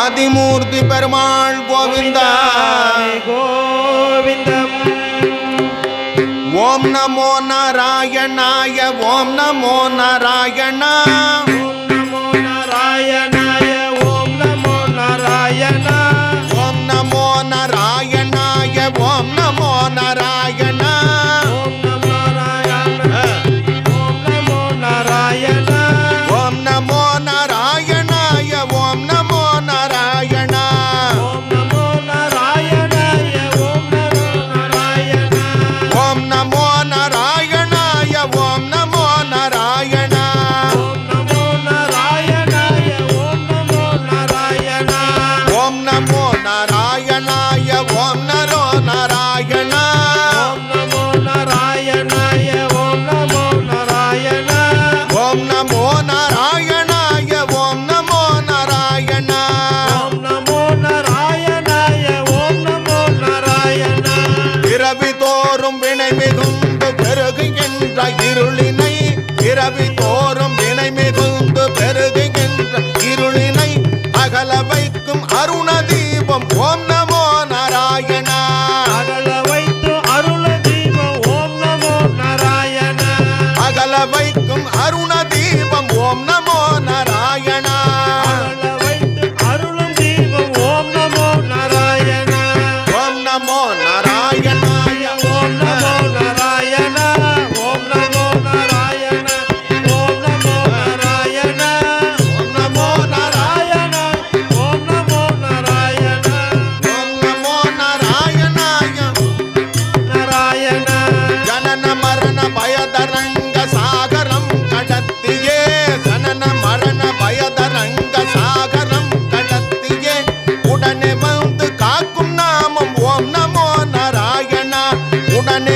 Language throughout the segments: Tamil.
ஆதிமூர்த்தி பெருமாள் கோவிந்தா. கோவிந்தம். ఓం నమో నారాయణాయ ఓం నమో నారాయణ. ఓం నమో నారాయణాయ ఓం నమో నారాయణ. நின்றாய் இருளி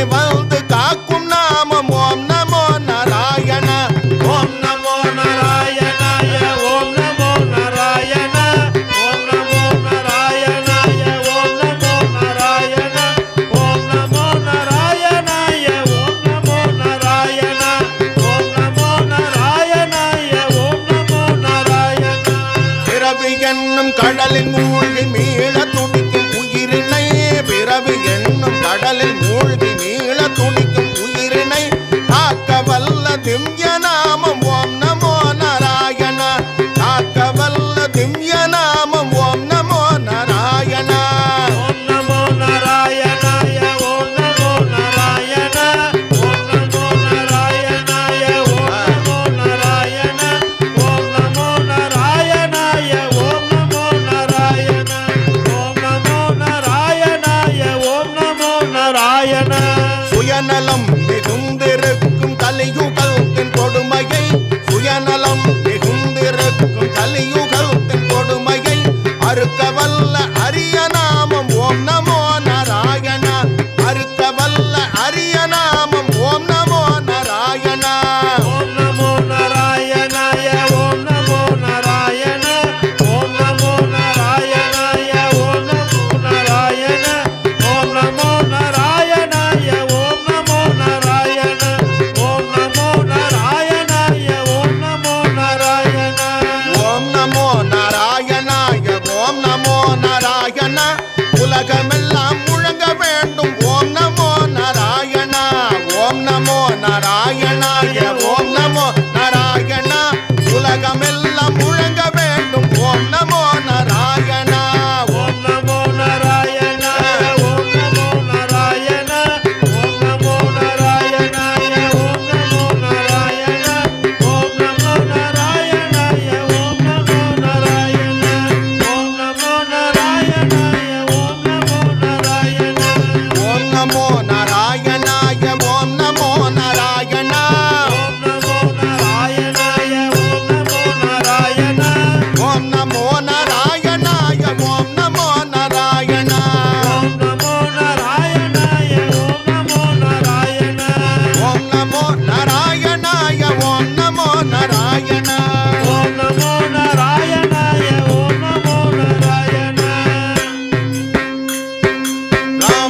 வந்து காக்கும் நாமம். ஓம் நமோ நாராயண. ஓம் நமோ நாராயணாய. ஓம் நமோ நாராயண. ஓம் நமோ நாராயணாய. ஓம் நமோ நாராயண. ஓம் நமோ நாராயணாய. ஓம் நமோ நாராயண. ஓம் நமோ நாராயணாய. ஓம் நமோ நாராயண. பிறவி என்னும் கடலின் நாராயண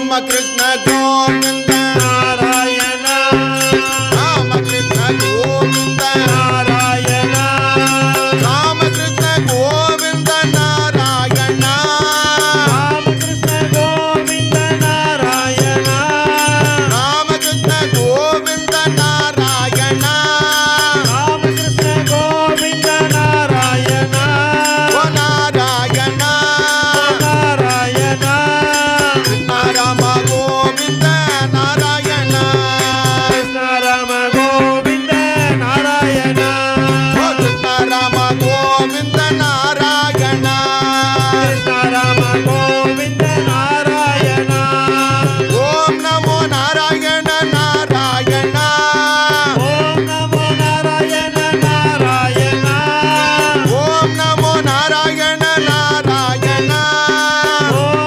ಬ್ರಹ್ಮ ಕೃಷ್ಣ ಗೋವಿಂದ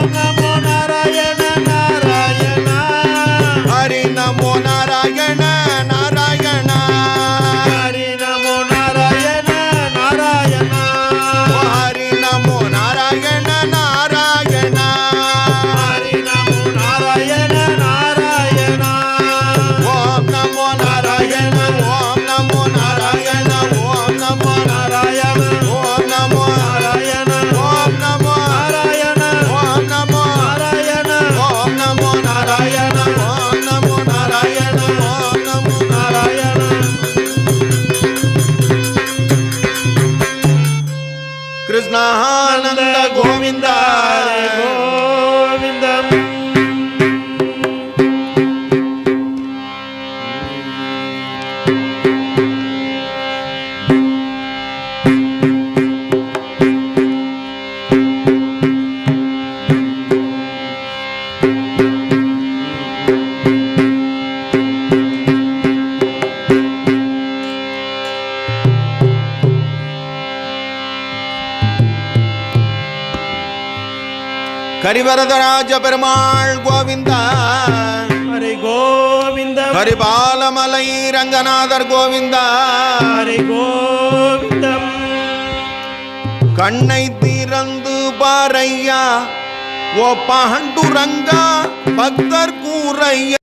Rama. கரிவரதராஜ பெருமாள் கோவிந்தா. ஹரி கோவிந்தம் கரிபாலமலை ரங்கநாதர் கோவிந்தா. ஹரி கோவிந்தம் கண்ணை திறந்து பாரையா ஓ பாண்டுரங்கா பக்தர் கூரையா.